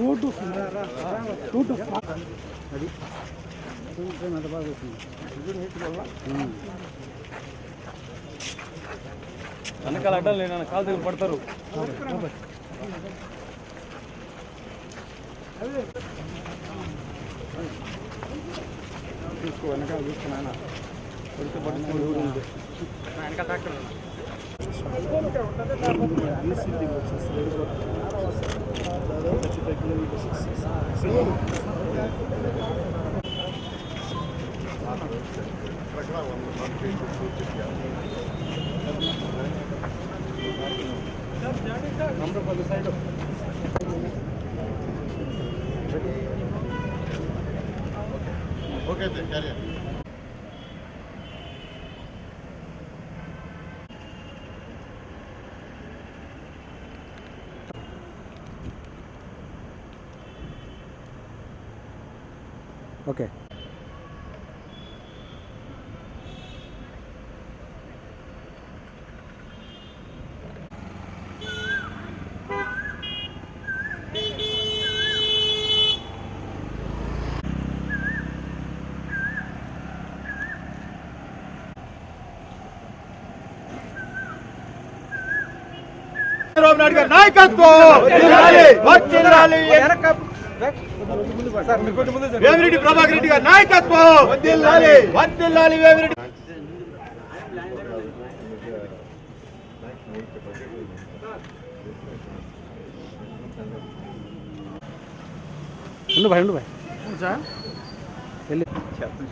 Road వస్తుంది road అది అంత బాగా వస్తుంది వెనకాల అడ్డాలు నేను కాలు దగ్గర పడతారు. చూసుకో వెనకాల చూసుకున్నాను కొడుకు పట్టుకుని ఊరు ఉంది okay carry okay Chandrababu Naidu గారి నాయకత్వం. వేమిరెడ్డి ప్రభాకర్ రెడ్డి గారి నాయకత్వం! వేమిరెడ్డి ఉండు భాయ్ ఉండు భాయ్ వెళ్ళి. అటు అటు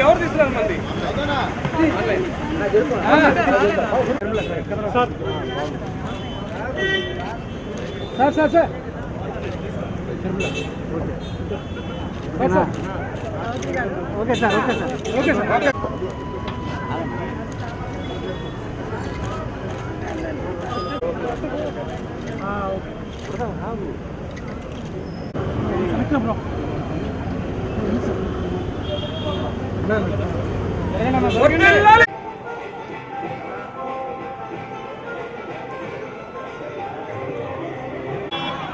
ఎవరు తీసుకున్నారు మంది sir sir sir. Okay sir okay sir okay sir okay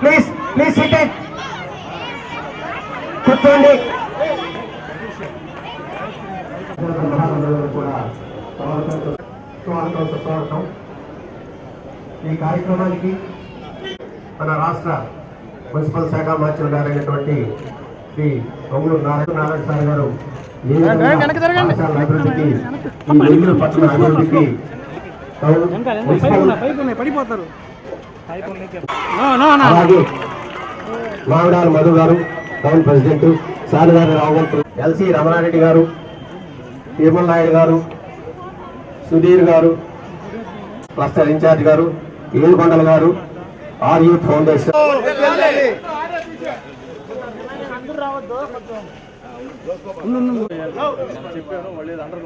please please sit కూర్చోండి స్వాగతం సుస్వాగతం ఈ కార్యక్రమానికి మన రాష్ట్ర మున్సిపల్ శాఖ మంత్రులు గారైనటువంటి శ్రీ పొంగూరు నారాయణ నారాయణ సార్ గారు పడిపోతారు అలాగే మధు గారు టౌన్ ప్రెసిడెంట్ సారిగారి రావు ఎల్సి రమణారెడ్డి గారు తిరుమల నాయుడు గారు సుధీర్ గారు క్లస్టర్ ఇన్ఛార్జ్ గారు ఏడుకొండల గారు ఆర్ యూత్ ఫౌండేషన్. చెప్పాను మళ్ళీ అండర్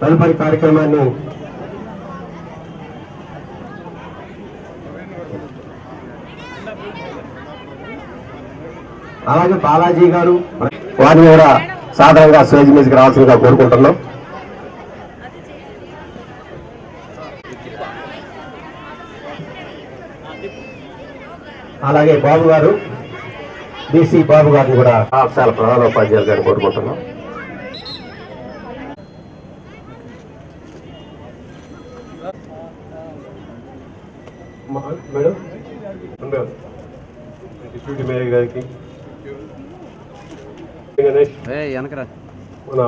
తదుపరి కార్యక్రమాన్ని అలాగే బాలాజీ గారు వారిని కూడా సాధారణంగా స్టేజ్ మీదకి రావాల్సిందిగా కోరుకుంటున్నాం. అలాగే బాబు గారు బీసీ బాబు గారిని కూడా పాఠశాల ప్రధానోపాధ్యాయులు గారిని కోరుకుంటున్నాం. మేడం? గారికి. మన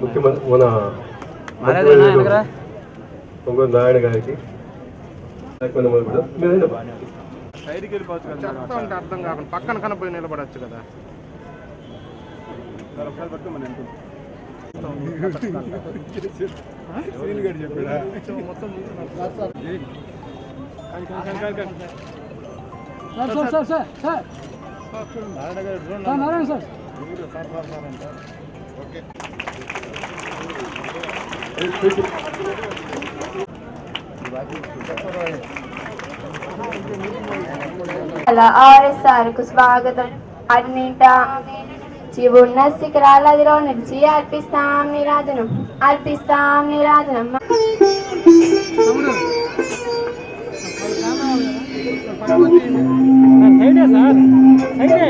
ముఖ్యమంత్రి మన నాయుడు గారికి. మేడం. సైడ్కి వెళ్ళిపోవచ్చు కదా చెప్తా ఉంటే అర్థం కాకుండా పక్కన కనపోయి నిలబడచ్చు కదా. ఒకసారి పట్టుకోమని sir sir. Sir sir sir Narayana sir. అలా ఆర్ఎస్ఆర్కు స్వాగతం. అన్నింట చివున్న శిఖరాలదిలో నిలిచి అర్పిస్తాం నిరాజనం అర్పిస్తాం నిరాజనం. సైడే సార్ సైడే.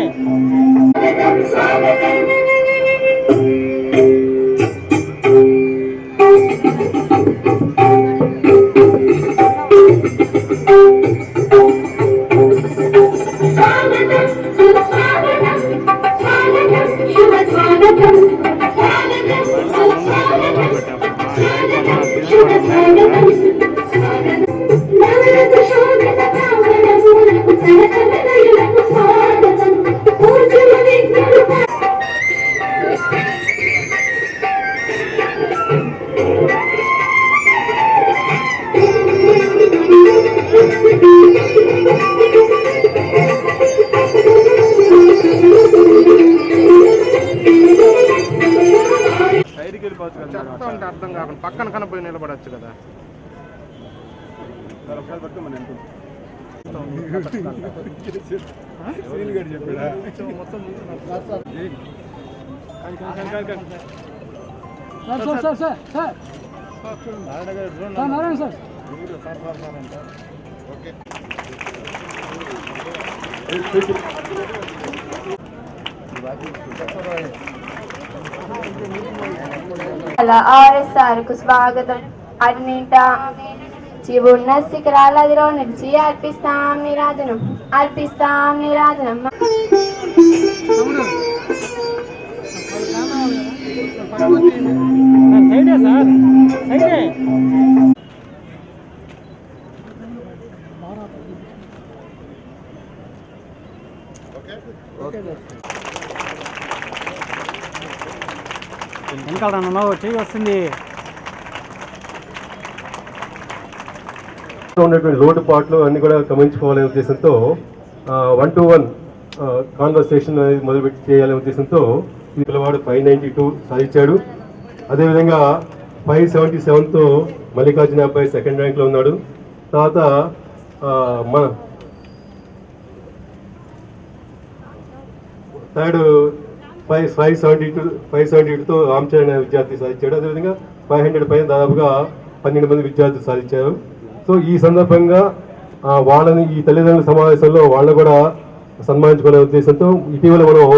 అర్థం కాకుండా పక్కన కనపోయి నిలబడచ్చు కదా. పట్టుకోమని సార్ సార్ సార్ అలా ఆర్ఎస్ఆర్కు స్వాగతం. అన్నింట చివున్న శిఖరాలదిలో నిలిచి అర్పిస్తాం నిరాధనం అర్పిస్తాం నిరాధనం సైడే సార్ సైడే వెనకాల నన్ను చెయ్యి వస్తుంది. ఉన్నటువంటి లోటుపాట్లు అన్ని కూడా గమనించుకోవాలనే ఉద్దేశంతో వన్ టు వన్ కాన్వర్సేషన్ అనేది మొదలుపెట్టి చేయాలనే ఉద్దేశంతో ఈ పిల్లవాడు ఫైవ్ నైంటీ టూ సాధించాడు. అదేవిధంగా ఫైవ్ సెవెంటీ సెవెన్తో మల్లికార్జున అబ్బాయి సెకండ్ ర్యాంక్లో ఉన్నాడు. తర్వాత మన third five five seventy two five seventy టూతో రామచరణ విద్యార్థి సాధించాడు. అదేవిధంగా ఫైవ్ హండ్రెడ్ పైన దాదాపుగా పన్నెండు మంది విద్యార్థులు సాధించారు. సో ఈ సందర్భంగా వాళ్ళని ఈ తల్లిదండ్రుల సమావేశంలో వాళ్ళని కూడా సన్మానించుకునే ఉద్దేశంతో ఇటీవల మనం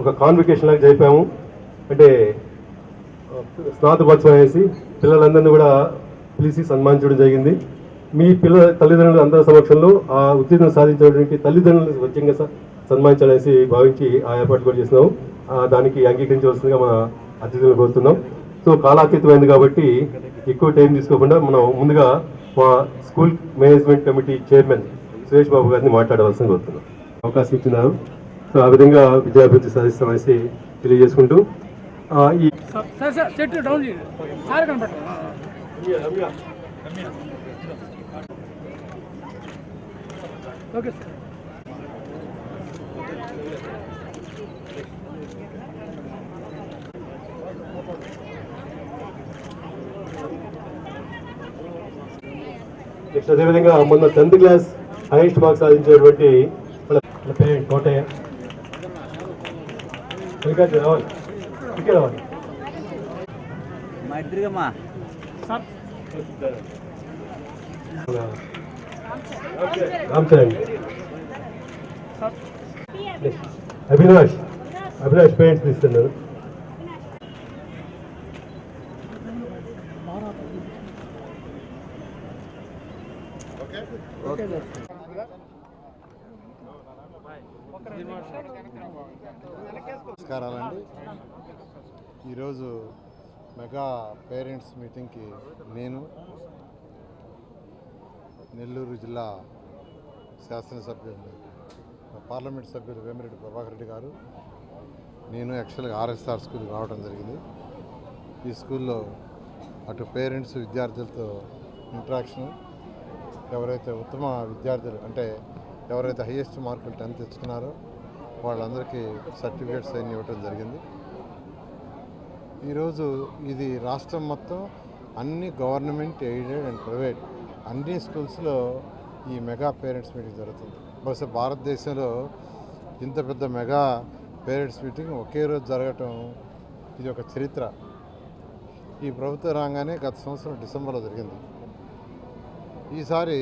ఒక కాన్వికేషన్ లాగా జరిపాము. అంటే స్నాతకోత్సవం వేసి పిల్లలందరినీ కూడా పిలిచి సన్మానించడం జరిగింది. మీ పిల్లల తల్లిదండ్రుల అందరి సమక్షంలో ఆ ఉత్తీర్ణం సాధించినటువంటి తల్లిదండ్రులు స్వచ్ఛంగా సన్మానించాలనేసి భావించి ఆ ఏర్పాటు కూడా చేస్తున్నాం దానికి అంగీకరించవలసిందిగా మన అతిథులను కోరుతున్నాం. సో కాలాతీతమైంది కాబట్టి ఎక్కువ టైం తీసుకోకుండా మనం ముందుగా మా school management committee chairman Suresh Babu గారిని మాట్లాడవలసింది కోరుతున్నాం. అవకాశం ఇచ్చినారు. సో ఆ విధంగా విద్యాభివృద్ధి సాధిస్తామనేసి తెలియజేసుకుంటూ ఈ ఓకే సార్. నెక్స్ట్ అదేవిధంగా మొన్న టెన్త్ క్లాస్ హైయెస్ట్ మార్క్స్ సాధించినటువంటి మన పేరెంట్ కోటయ్య. ఇంకా రావాలి. ఇంకా రావాలి. మా ఇద్దరికమ్మా. రామచరణ్ అభిలాష్. అభిలాష్. పేరెంట్స్ తీస్తున్నారు. నమస్కారాలండి. ఈరోజు మెగా పేరెంట్స్ మీటింగ్కి నేను నెల్లూరు జిల్లా శాసనసభ్యులు పార్లమెంట్ సభ్యులు వేమిరెడ్డి ప్రభాకర్ రెడ్డి గారు నేను యాక్చువల్గా ఆర్ఎస్ఆర్ స్కూల్కి రావడం జరిగింది. ఈ స్కూల్లో అటు పేరెంట్స్ విద్యార్థులతో ఇంట్రాక్షన్ ఎవరైతే ఉత్తమ విద్యార్థులు అంటే ఎవరైతే హైయెస్ట్ మార్కులు టెన్త్ తెచ్చుకున్నారో వాళ్ళందరికీ సర్టిఫికేట్స్ అన్నీ ఇవ్వటం జరిగింది. ఈరోజు ఇది రాష్ట్రం మొత్తం అన్ని గవర్నమెంట్ ఎయిడెడ్ అండ్ ప్రైవేట్ అన్ని స్కూల్స్లో ఈ మెగా పేరెంట్స్ మీటింగ్ జరుగుతుంది. బహుశా భారతదేశంలో ఇంత పెద్ద మెగా పేరెంట్స్ మీటింగ్ ఒకే రోజు జరగటం ఇది ఒక చరిత్ర. ఈ ప్రభుత్వ రాగానే గత సంవత్సరం డిసెంబర్లో జరిగింది. ఈసారి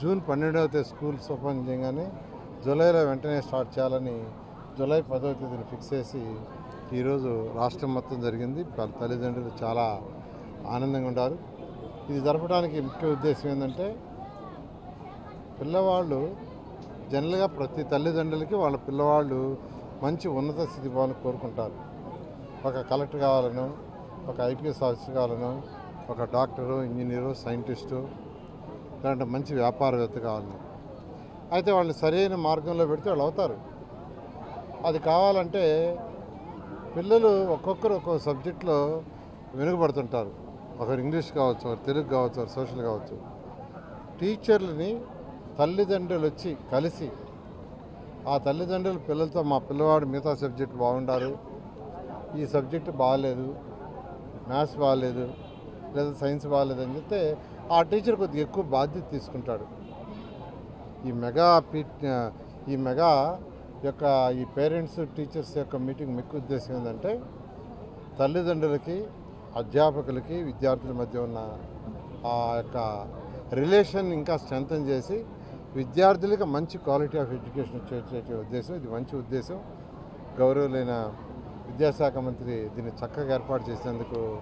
జూన్ పన్నెండవ తేదీ స్కూల్స్ ఓపెన్ చేయగానే జూలైలో వెంటనే స్టార్ట్ చేయాలని జూలై పదవ తేదీని ఫిక్స్ చేసి ఈరోజు రాష్ట్రం మొత్తం జరిగింది. తల్లిదండ్రులు చాలా ఆనందంగా ఉన్నారు. ఇది జరపడానికి ముఖ్య ఉద్దేశం ఏంటంటే పిల్లవాళ్ళు జనరల్గా ప్రతి తల్లిదండ్రులకి వాళ్ళ పిల్లవాళ్ళు మంచి ఉన్నత స్థితి పోవాలని కోరుకుంటారు. ఒక కలెక్టర్ కావాలను ఒక ఐపీఎస్ ఆఫీసర్ కావాలను ఒక డాక్టరు ఇంజనీరు సైంటిస్టు లేదంటే మంచి వ్యాపారవేత్త కావాలని. అయితే వాళ్ళని సరైన మార్గంలో పెడితే వాళ్ళు అవుతారు. అది కావాలంటే పిల్లలు ఒక్కొక్కరు ఒక్కొక్క సబ్జెక్ట్లో వెనుకబడుతుంటారు. ఒకరు ఇంగ్లీష్ కావచ్చు ఒకరు తెలుగు కావచ్చు ఒకరు సోషల్ కావచ్చు. టీచర్లని తల్లిదండ్రులు వచ్చి కలిసి ఆ తల్లిదండ్రులు పిల్లలతో మా పిల్లవాడు మిగతా సబ్జెక్ట్ బాగుండారు ఈ సబ్జెక్ట్ బాగాలేదు మ్యాథ్స్ బాగాలేదు లేదా సైన్స్ బాగాలేదు అని చెప్తే ఆ టీచర్ కొద్దిగా ఎక్కువ బాధ్యత తీసుకుంటాడు. ఈ మెగా పీ ఈ మెగా యొక్క ఈ పేరెంట్స్ టీచర్స్ యొక్క మీటింగ్ ముఖ్య ఉద్దేశం ఏంటంటే తల్లిదండ్రులకి అధ్యాపకులకి విద్యార్థుల మధ్య ఉన్న ఆ యొక్క రిలేషన్ ఇంకా స్ట్రెంథన్ చేసి విద్యార్థులకు మంచి క్వాలిటీ ఆఫ్ ఎడ్యుకేషన్ ఇచ్చేటువంటి ఉద్దేశం. ఇది మంచి ఉద్దేశం. గౌరవులైన విద్యాశాఖ మంత్రి దీన్ని చక్కగా ఏర్పాటు చేసినందుకు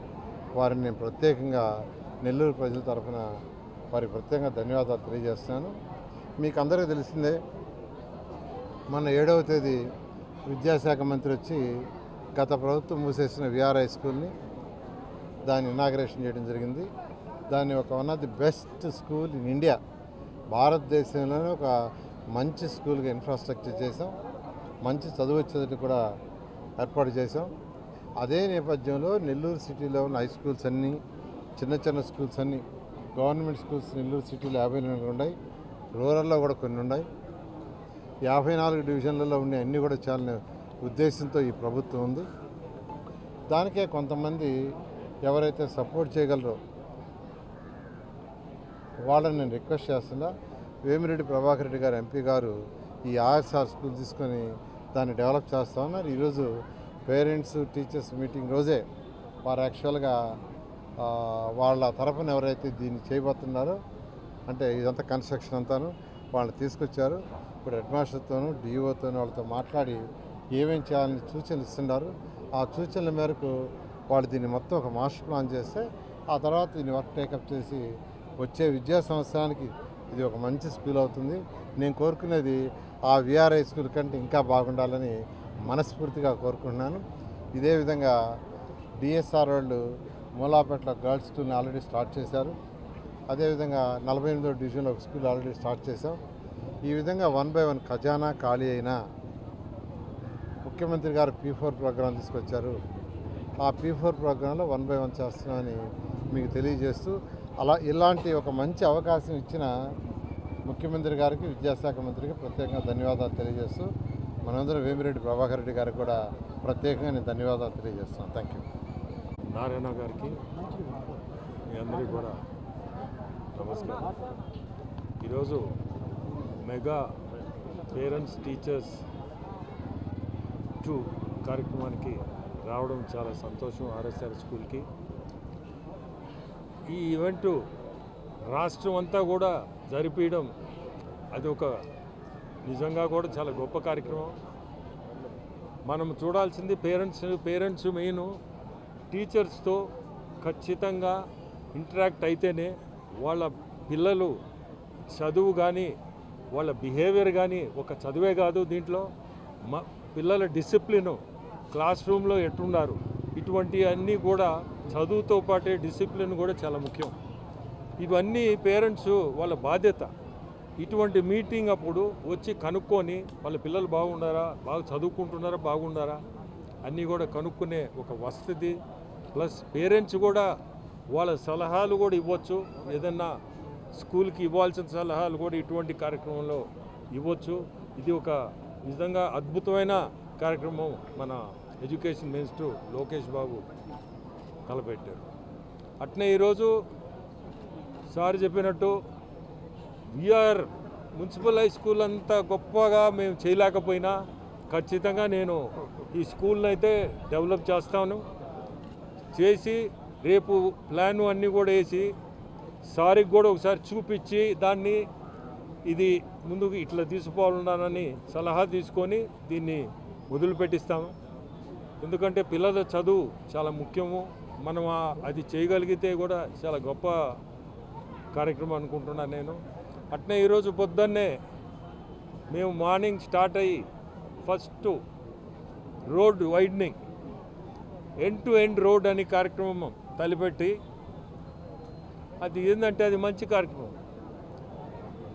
వారిని నేను ప్రత్యేకంగా నెల్లూరు ప్రజల తరఫున వారికి ప్రత్యేకంగా ధన్యవాదాలు తెలియజేస్తున్నాను. మీకు అందరికీ తెలిసిందే మన ఏడవ తేదీ విద్యాశాఖ మంత్రి వచ్చి గత ప్రభుత్వం మూసేసిన విఆర్ఐ స్కూల్ని దాన్ని ఇనాగ్రేషన్ చేయడం జరిగింది. దాన్ని ఒక one of the best school in India భారతదేశంలోనే ఒక మంచి స్కూల్గా ఇన్ఫ్రాస్ట్రక్చర్ చేసాం మంచి చదువు వచ్చేదని కూడా ఏర్పాటు చేసాం అదే నేపథ్యంలో నెల్లూరు సిటీలో ఉన్న హై స్కూల్స్ అన్నీ చిన్న చిన్న స్కూల్స్ అన్నీ గవర్నమెంట్ స్కూల్స్ నెల్లూరు సిటీలో యాభై నాలుగు ఉన్నాయి. రూరల్లో కూడా కొన్ని ఉన్నాయి. యాభై నాలుగు డివిజన్లలో ఉండే అన్నీ కూడా చాలా ఉద్దేశంతో ఈ ప్రభుత్వం ఉంది. దానికే కొంతమంది ఎవరైతే సపోర్ట్ చేయగలరో వాళ్ళని నేను రిక్వెస్ట్ చేస్తున్నా. వేమిరెడ్డి ప్రభాకర్ రెడ్డి గారు ఎంపీ గారు ఈ ఆర్ఎస్ఆర్ స్కూల్ తీసుకొని దాన్ని డెవలప్ చేస్తా ఉన్నారు. ఈరోజు పేరెంట్స్ టీచర్స్ మీటింగ్ రోజే వారు యాక్చువల్గా వాళ్ళ తరఫున ఎవరైతే దీన్ని చేయబోతున్నారో అంటే ఇదంతా కన్స్ట్రక్షన్ అంతాను వాళ్ళని తీసుకొచ్చారు. ఇప్పుడు హెడ్ మాస్టర్తోనూ డిఓతోనూ వాళ్ళతో మాట్లాడి ఏమేం చేయాలని సూచనలు ఇస్తున్నారు. ఆ సూచనల మేరకు వాళ్ళు దీన్ని మొత్తం ఒక మాస్టర్ ప్లాన్ చేస్తే ఆ తర్వాత దీన్ని వర్క్ టేకప్ చేసి వచ్చే విద్యా సంవత్సరానికి ఇది ఒక మంచి స్కూల్ అవుతుంది. నేను కోరుకునేది ఆ విఆర్ఐ స్కూల్ కంటే ఇంకా బాగుండాలని మనస్ఫూర్తిగా కోరుకుంటున్నాను. ఇదే విధంగా డిఎస్ఆర్ వాళ్ళు మూలాపేటలో గర్ల్స్ స్కూల్ని ఆల్రెడీ స్టార్ట్ చేశారు. అదేవిధంగా నలభై ఎనిమిదో డివిజన్లో ఒక స్కూల్ ఆల్రెడీ స్టార్ట్ చేశాం. ఈ విధంగా వన్ బై వన్ ఖజానా ఖాళీ అయినా ముఖ్యమంత్రి గారు పీ ఫోర్ ప్రోగ్రాం తీసుకొచ్చారు. ఆ పీ ఫోర్ ప్రోగ్రాంలో వన్ బై వన్ చేస్తున్నామని మీకు తెలియజేస్తూ అలా ఇలాంటి ఒక మంచి అవకాశం ఇచ్చిన ముఖ్యమంత్రి గారికి విద్యాశాఖ మంత్రికి ప్రత్యేకంగా ధన్యవాదాలు తెలియజేస్తూ మనందరం వేమిరెడ్డి ప్రభాకర్ రెడ్డి గారికి కూడా ప్రత్యేకంగా నేను ధన్యవాదాలు తెలియజేస్తున్నాను. థ్యాంక్ యూ నారాయణ గారికి మీ అందరికీ కూడా నమస్కారం. ఈరోజు మెగా పేరెంట్స్ టీచర్స్ టూ కార్యక్రమానికి రావడం చాలా సంతోషం. ఆర్ఎస్ఆర్ స్కూల్కి ఈ ఈవెంట్ రాష్ట్రం అంతా కూడా జరిపించడం అది ఒక నిజంగా కూడా చాలా గొప్ప కార్యక్రమం. మనం చూడాల్సింది పేరెంట్స్ పేరెంట్స్ మెయిన్ టీచర్స్తో ఖచ్చితంగా ఇంటరాక్ట్ అయితేనే వాళ్ళ పిల్లలు చదువు కానీ వాళ్ళ బిహేవియర్ కానీ ఒక చదువే కాదు దీంట్లో. మ పిల్లల డిసిప్లిన్ క్లాస్ రూమ్లో ఎట్టున్నారు ఇటువంటి అన్నీ కూడా చదువుతో పాటే డిసిప్లిన్ కూడా చాలా ముఖ్యం. ఇవన్నీ పేరెంట్స్ వాళ్ళ బాధ్యత. ఇటువంటి మీటింగ్ అప్పుడు వచ్చి కనుక్కొని వాళ్ళ పిల్లలు బాగున్నారా బాగా చదువుకుంటున్నారా బాగున్నారా అన్నీ కూడా కనుక్కునే ఒక వసతి. ప్లస్ పేరెంట్స్ కూడా వాళ్ళ సలహాలు కూడా ఇవ్వచ్చు. ఏదన్నా స్కూల్కి ఇవ్వాల్సిన సలహాలు కూడా ఇటువంటి కార్యక్రమంలో ఇవ్వచ్చు. ఇది ఒక నిజంగా అద్భుతమైన కార్యక్రమం మన ఎడ్యుకేషన్ మినిస్టర్ లోకేష్ బాబు తలపెట్టారు అట్నే ఈరోజు సార్ చెప్పినట్టు విఆర్ మున్సిపల్ హై స్కూల్ అంత గొప్పగా మేము చేయలేకపోయినా ఖచ్చితంగా నేను ఈ స్కూల్ని అయితే డెవలప్ చేస్తాను. చేసి రేపు ప్లాన్ అన్నీ కూడా వేసి సారికి కూడా ఒకసారి చూపించి దాన్ని ఇది ముందుకు ఇట్లా తీసుకోవాలన్నానని సలహా తీసుకొని దీన్ని వదిలిపెట్టిస్తాము. ఎందుకంటే పిల్లల చదువు చాలా ముఖ్యము. మనం అది చేయగలిగితే కూడా చాలా గొప్ప కార్యక్రమం అనుకుంటున్నాను నేను. అట్నే ఈరోజు పొద్దున్నే మేము మార్నింగ్ స్టార్ట్ అయ్యి first road widening end to end road అని కార్యక్రమం తలపెట్టి అది ఏంటంటే అది మంచి కార్యక్రమం.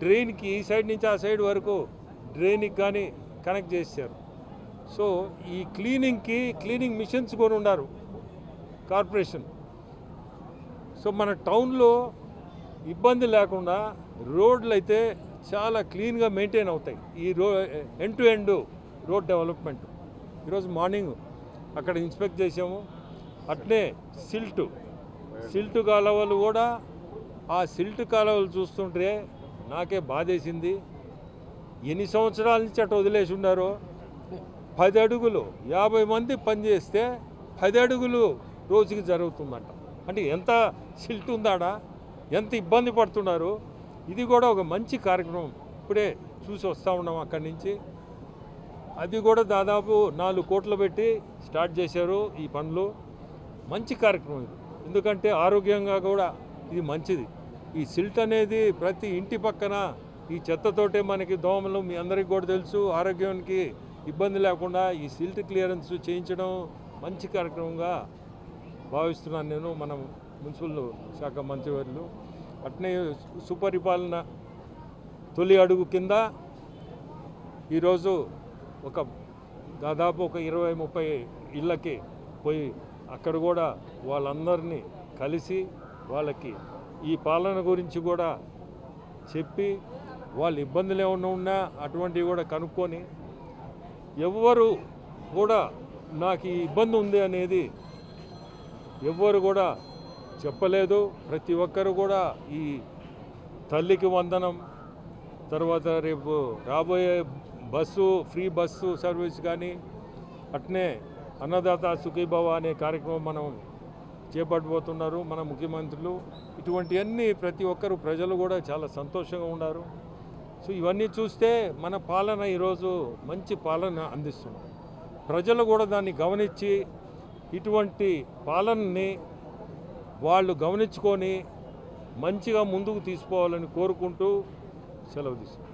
డ్రైన్కి ఈ సైడ్ నుంచి ఆ సైడ్ వరకు డ్రైన్కి కానీ కనెక్ట్ చేశారు. సో ఈ క్లీనింగ్కి క్లీనింగ్ మిషన్స్ కూడా ఉన్నారు. కార్పొరేషన్. సో మన టౌన్లో ఇబ్బంది లేకుండా రోడ్లు అయితే చాలా క్లీన్గా మెయింటైన్ అవుతాయి. ఈ రో end to end road development. ఈరోజు మార్నింగ్ అక్కడ ఇన్స్పెక్ట్ చేసాము అట్నే సిల్ట్ సిల్ట్ కాలువలు కూడా ఆ సిల్ట్ కాలువలు చూస్తుంటే నాకే బాధేసింది. ఎన్ని సంవత్సరాల నుంచి అటు వదిలేసి ఉన్నారో? పది అడుగులు. యాభై మంది పనిచేస్తే పది అడుగులు రోజుకి జరుగుతుందంట. అంటే ఎంత సిల్ట్ ఉందాడా? ఎంత ఇబ్బంది పడుతున్నారు? ఇది కూడా ఒక మంచి కార్యక్రమం. ఇప్పుడే చూసి వస్తూ ఉన్నాం అక్కడి నుంచి. అది కూడా దాదాపు నాలుగు కోట్లు పెట్టి స్టార్ట్ చేశారు ఈ పనులు. మంచి కార్యక్రమం ఇది. ఎందుకంటే ఆరోగ్యంగా కూడా ఇది మంచిది. ఈ సిల్ట్ అనేది ప్రతి ఇంటి పక్కన ఈ చెత్తతోటే మనకి దోమలు మీ అందరికీ కూడా తెలుసు. ఆరోగ్యానికి ఇబ్బంది లేకుండా ఈ సిల్ట్ క్లియరెన్స్ చేయించడం మంచి కార్యక్రమంగా భావిస్తున్నాను నేను మనం మున్సిపల్ శాఖ మంత్రివర్యులు. అట్నే సుపరిపాలన తొలి అడుగు కింద ఈరోజు ఒక దాదాపు ఒక ఇరవై ముప్పై ఇళ్ళకి పోయి అక్కడ కూడా వాళ్ళందరినీ కలిసి వాళ్ళకి ఈ పాలన గురించి కూడా చెప్పి వాళ్ళ ఇబ్బందులు ఏమైనా ఉన్నా అటువంటివి కూడా కనుక్కొని ఎవ్వరు కూడా నాకు ఈ ఇబ్బంది ఉంది అనేది ఎవ్వరు కూడా చెప్పలేదు. ప్రతి ఒక్కరు కూడా ఈ తల్లికి వందనం తర్వాత రేపు రాబోయే బస్సు ఫ్రీ బస్సు సర్వీస్ కానీ అట్నే అన్నదాత సుఖీభవ అనే కార్యక్రమం మనం చేపట్టబోతున్నారు మన ముఖ్యమంత్రులు. ఇటువంటివన్నీ ప్రతి ఒక్కరు ప్రజలు కూడా చాలా సంతోషంగా ఉన్నారు. సో ఇవన్నీ చూస్తే మన పాలన ఈరోజు మంచి పాలన అందిస్తున్నాం ప్రజలు కూడా దాన్ని గమనించి ఇటువంటి పాలనని వాళ్ళు గమనించుకొని మంచిగా ముందుకు తీసుకోవాలని కోరుకుంటూ సెలవు తీసుకుంటాం